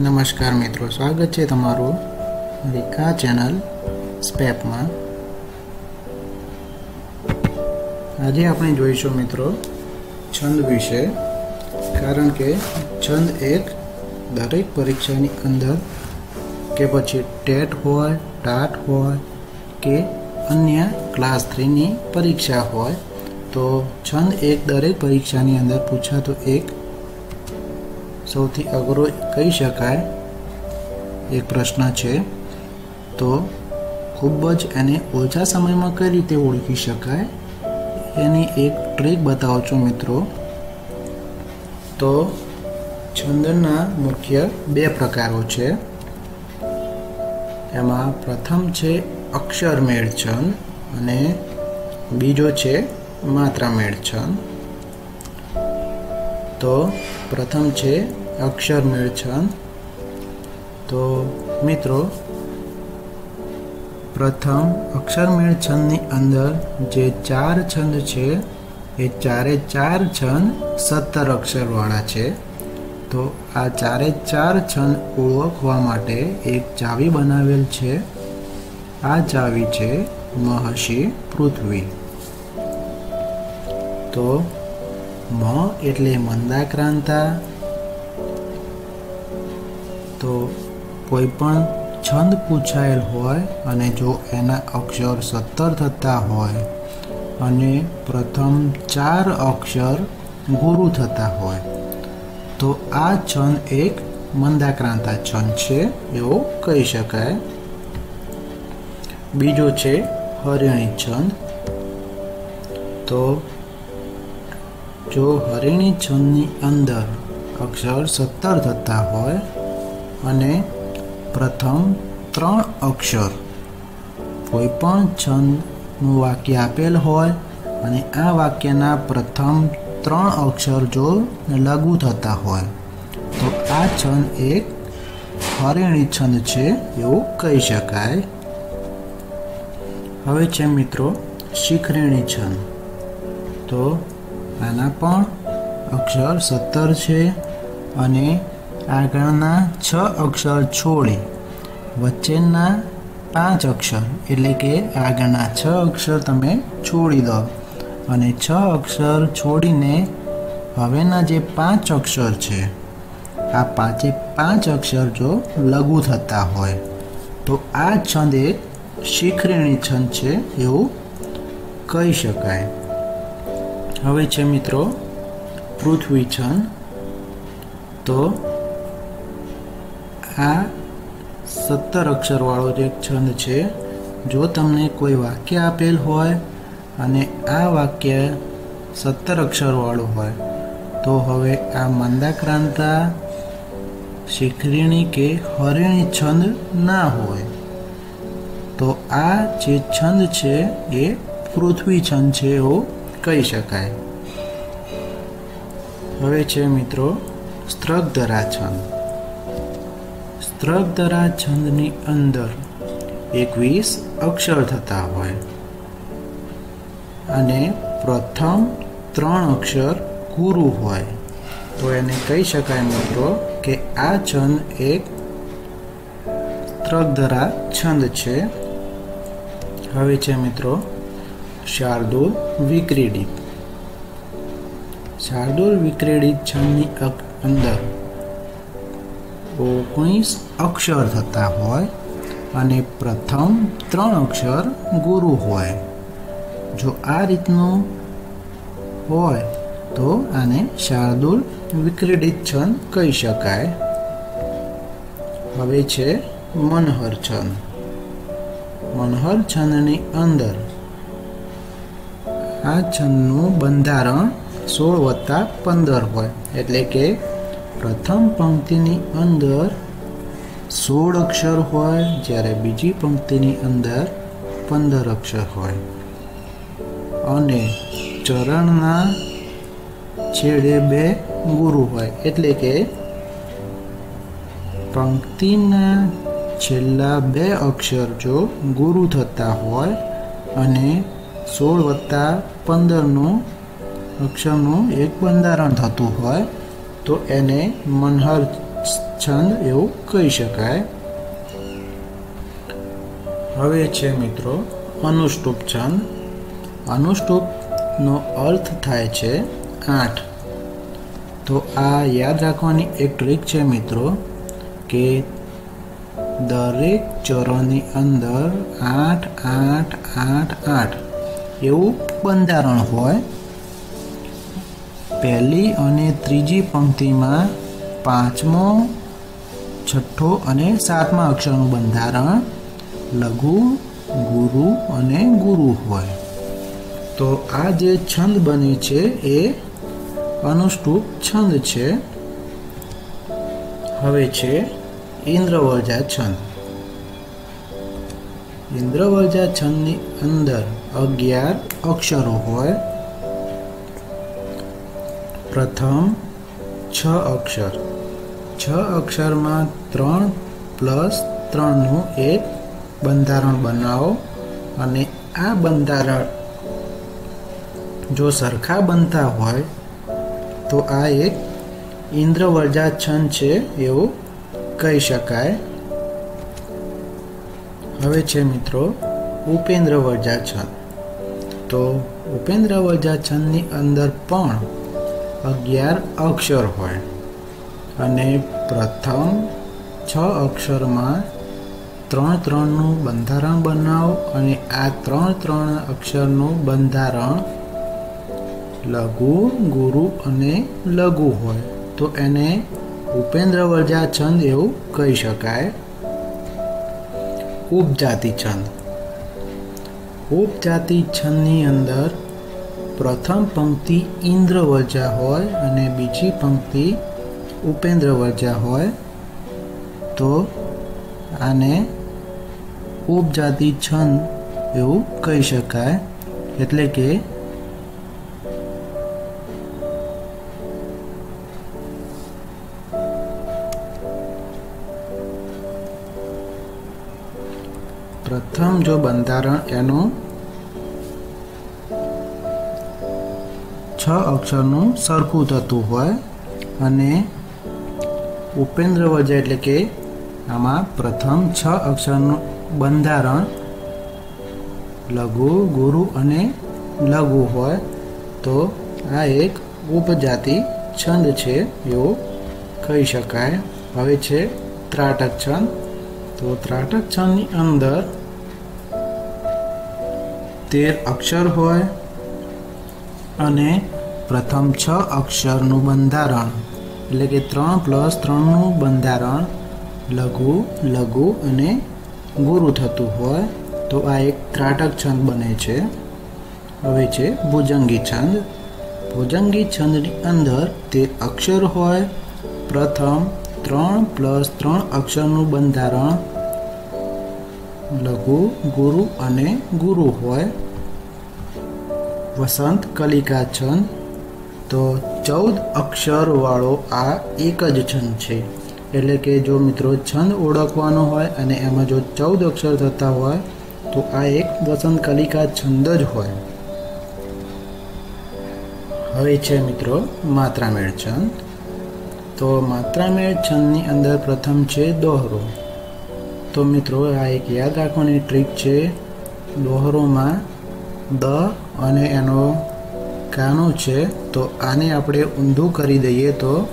નમસ્કાર મિત્રો, સ્વાગત છે તમારું રેખા ચેનલ સ્પેપમાં. આજે આપણે જોઈશું મિત્રો છંદ વિશે, કારણ કે છંદ એક દરેક પરીક્ષાની અંદર કે પછી ટેટ હોય, ટાટ હોય કે અન્ય ક્લાસ થ્રીની પરીક્ષા હોય, તો છંદ એક દરેક પરીક્ષાની અંદર પૂછાતો એક સૌથી અઘરો કહી શકાય એક પ્રશ્ન છે. તો ખૂબ જ એને ઓછા સમયમાં કઈ રીતે ઓળખી શકાય? એની એક ટ્રીક બતાવું છું મિત્રો. તો છંદના મુખ્ય બે પ્રકારો છે. એમાં પ્રથમ છે અક્ષર મેળ છંદ અને બીજો છે માત્રા મેળ છંદ તો પ્રથમ છે અક્ષર મેળ છંદ તો મિત્રો, પ્રથમ અક્ષર મેળ છંદની અંદર જે ચાર છંદ છે, એ ચારે ચાર છંદ સત્તર અક્ષરવાળા છે. તો આ ચારે ચાર છંદ ઓળખવા માટે એક ચાવી બનાવેલ છે. આ ચાવી છે મહર્ષિ પૃથ્વી. તો મ એટલે મંદાક્રાંતા તો કોઈ પણ છંદ પૂછાયેલ હોય અને જો એના અક્ષર સત્તર થતા હોય અને પ્રથમ ચાર અક્ષર ગુરુ થતા હોય, તો આ છંદ એક મંદાક્રાંતા છંદ છે એવું કહી શકાય. બીજો છે હરિણી છંદ. તો જો હરિણી છંદની અંદર અક્ષર સત્તર થતા હોય અને પ્રથમ ત્રણ અક્ષર કોઈ પણ છંદનું વાક્ય આપેલ હોય અને આ વાક્યના પ્રથમ ત્રણ અક્ષર જો લઘુ થતા હોય, તો આ છંદ એક હરિણી છંદ છે એવું કહી શકાય. હવે છે મિત્રો શિખરિણી છંદ તો આના પણ અક્ષર સત્તર છે અને આગળના છ અક્ષર છોડી. વચ્ચેના પાંચ અક્ષર, એટલે કે આગળના છ અક્ષર તમે છોડી દો. અને છ અક્ષર છોડીને હવેના જે પાંચ અક્ષર છે, આ પાંચે પાંચ અક્ષર જો લઘુ થતા હોય, તો આ છંદ એક શિખરિણી છંદ છે એવું કહી શકાય. હવે છે મિત્રો, પૃથ્વી છંદ તો આ સત્તર અક્ષરવાળો જે છંદ છે, જો તમને કોઈ વાક્ય આપેલ હોય અને આ વાક્ય સત્તર અક્ષરવાળું હોય, તો હવે આ મંદાક્રાંતા, શીખરીણી કે હરિણી છંદ ના હોય. તો આ જે છંદ છે એ પૃથ્વી છંદ છે એવું કહી શકાય. હવે છે મિત્રો સ્ત્રગધરા છંદ સ્ત્રગધરા છંદની અંદર એકવીસ અક્ષર થતા હોય અને પ્રથમ ત્રણ અક્ષર કુરુ હોય. તો એને કહી શકાય મિત્રો કે આ છંદ એક સ્ત્રગધરા છંદ છે. હવે છે મિત્રો, શાર્દુલ વિક્રીડિત. શાર્દુલ વિક્રીડિત છંદની અંદર. ઓગણીસ અક્ષર થતા હોય અને પ્રથમ ત્રણ અક્ષર ગુરુ હોય. જો આ રીતનું હોય તો આને શાર્દુલ વિક્રીડિત છંદ કહી શકાય. હવે છે મનહર છંદ મનહર છંદની અંદર આ છંદનું બંધારણ સોળ વત્તા પંદર હોય. એટલે કે પ્રથમ પંક્તિની અંદર સોળ અક્ષર હોય, જ્યારે બીજી પંક્તિની અંદર પંદર અક્ષર હોય. અને ચરણના છેડે બે ગુરુ હોય. એટલે કે પંક્તિના છેલ્લા બે અક્ષર જો ગુરુ થતા હોય અને સોળ વત્તા પંદરનું અક્ષરનું એક બંધારણ થતું હોય, તો એને મનહર છંદ એવું કહી શકાય. હવે છે મિત્રો, અનુષ્ટુપ છંદ. અનુષ્ટુપનો અર્થ થાય છે આઠ. તો આ યાદ રાખવાની એક ટ્રીક છે મિત્રો, કે દરેક ચરોની અંદર આઠ આઠ આઠ આઠ એવું બંધારણ હોય? પહેલી અને ત્રીજી પંક્તિમાં પાંચમો, છઠ્ઠો અને સાતમા અક્ષરનું બંધારણ લઘુ, ગુરુ અને ગુરુ હોય. તો આ જે છંદ બને છે એ અનુષ્ટુપ છંદ છે. હવે છે ઇન્દ્રવર્જા છંદ. ઇન્દ્રવર્જા છંદની અંદર અગિયાર અક્ષરો હોય. પ્રથમ છ અક્ષર. છ અક્ષરમાં ત્રણ પ્લસ ત્રણનું એક બંધારણ બનાવો અને આ બંધારણ જો સરખા બનતા હોય તો આ એક ઇન્દ્રવર્જા છંદ છે એવું કહી શકાય. હવે છે મિત્રો ઉપેન્દ્ર વર્જા છંદ તો ઉપેન્દ્ર વર્જા છંદની અંદર પણ અગિયાર અક્ષર હોય અને પ્રથમ છ અક્ષરમાં ત્રણ ત્રણનું બંધારણ બનાવો અને આ ત્રણ ત્રણ અક્ષરનું બંધારણ લઘુ, ગુરુ અને લઘુ હોય. તો એને ઉપેન્દ્ર વર્જા છંદ એવું કહી શકાય. ઉપજાતિ છંદ. ઉપજાતિ છંદની અંદર પ્રથમ પંક્તિ ઇન્દ્રવર્જા હોય અને બીજી પંક્તિ ઉપેન્દ્રવર્જા હોય. તો આને ઉપજાતિ છંદ એવું કહી શકાય. એટલે કે પ્રથમ જો બંધારણ એનું છ અક્ષરનું સરખું થતું હોય અને ઉપેન્દ્ર વજય એટલે કે આમાં પ્રથમ છ અક્ષરનું બંધારણ લઘુ, ગુરુ અને લઘુ હોય, તો આ એક ઉપજાતિ છંદ છે, એવું કહી શકાય. હવે છે ત્રાટક છંદ. તો ત્રાટક છંદની અંદર તેર અક્ષર હોય અને પ્રથમ છ અક્ષરનું બંધારણ. એટલે કે ત્રણ પ્લસ ત્રણનું બંધારણ લઘુ લઘુ અને ગુરુ થતું હોય તો આ એક ત્રાટક છંદ બને છે. હવે છે ભુજંગી છંદ. ભુજંગી છંદની અંદર તે અક્ષર હોય. પ્રથમ ત્રણ પ્લસ ત્રણ અક્ષરનું બંધારણ લઘુ, ગુરુ અને ગુરુ હોય. વસંત કલિકા છંદ તો ચૌદ અક્ષરવાળો આ એક જ છંદ છે. એટલે કે જો મિત્રો છંદ ઓળખવાનો હોય અને એમાં જો ચૌદ અક્ષર થતા હોય, તો આ એક વસંત કલિકા છંદ જ હોય. હવે છે મિત્રો માત્રામેળ છંદ. તો માત્રામેળ છંદની અંદર પ્રથમ છે દોહરો. તો મિત્રો, આ એક યાદ રાખવાની ટ્રીક છે. દોહરોમાં દ અને એનો કાનો છે, તો આને આપણે ઊંધું કરી દઈએ તો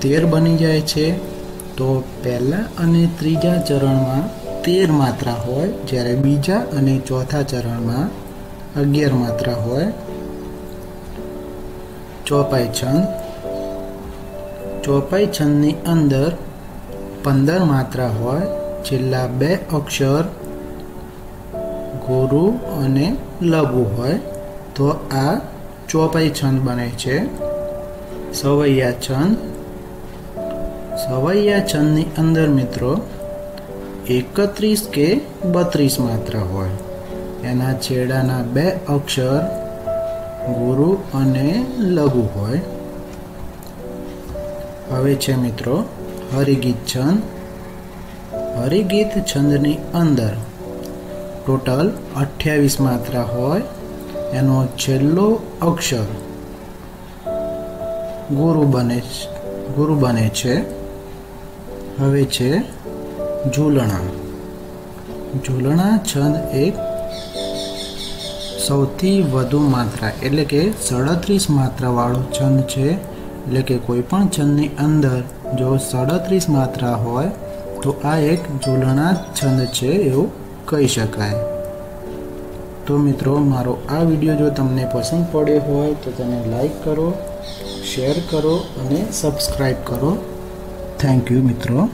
તેર બની જાય છે. તો પહેલા અને ત્રીજા ચરણમાં તેર માત્રા હોય, જ્યારે બીજા અને ચોથા ચરણમાં અગિયાર માત્રા હોય. ચોપાઈ છંદ. ચોપાઈ છંદની અંદર પંદર માત્રા હોય છેલ્લા બે અક્ષર ગુરુ અને લઘુ હોય, તો આ ચોપાઈ છંદ બને છે. સવૈયા છંદ. સવૈયા છંદની અંદર મિત્રો, એકત્રીસ કે બત્રીસ માત્ર હોય. એના છેડાના બે અક્ષર ગુરુ અને લઘુ હોય. હવે છે મિત્રો, હરિગીત છંદ. હરિગીત છંદની અંદર. ટોટલ અઠ્યાવીસ માત્રા હોય, એનો છેલ્લો અક્ષર ગુરુ બને ગુરુ બને છે, હવે છે ઝૂલણા. ઝૂલણા છંદ એક સૌથી વધુ માત્રા, એટલે કે સડત્રીસ માત્રાવાળો છંદ છે, એટલે કે કોઈ પણ છંદની અંદર જો સડત્રીસ માત્રા હોય તો આ એક ઝૂલણા છંદ છે એવું કહી શકાય. તો મિત્રો, મારો આ વીડિયો જો તમને પસંદ પડ્યો હોય તો તેને લાઈક કરો, શેર કરો અને સબસ્ક્રાઈબ કરો. થેન્ક યુ મિત્રો.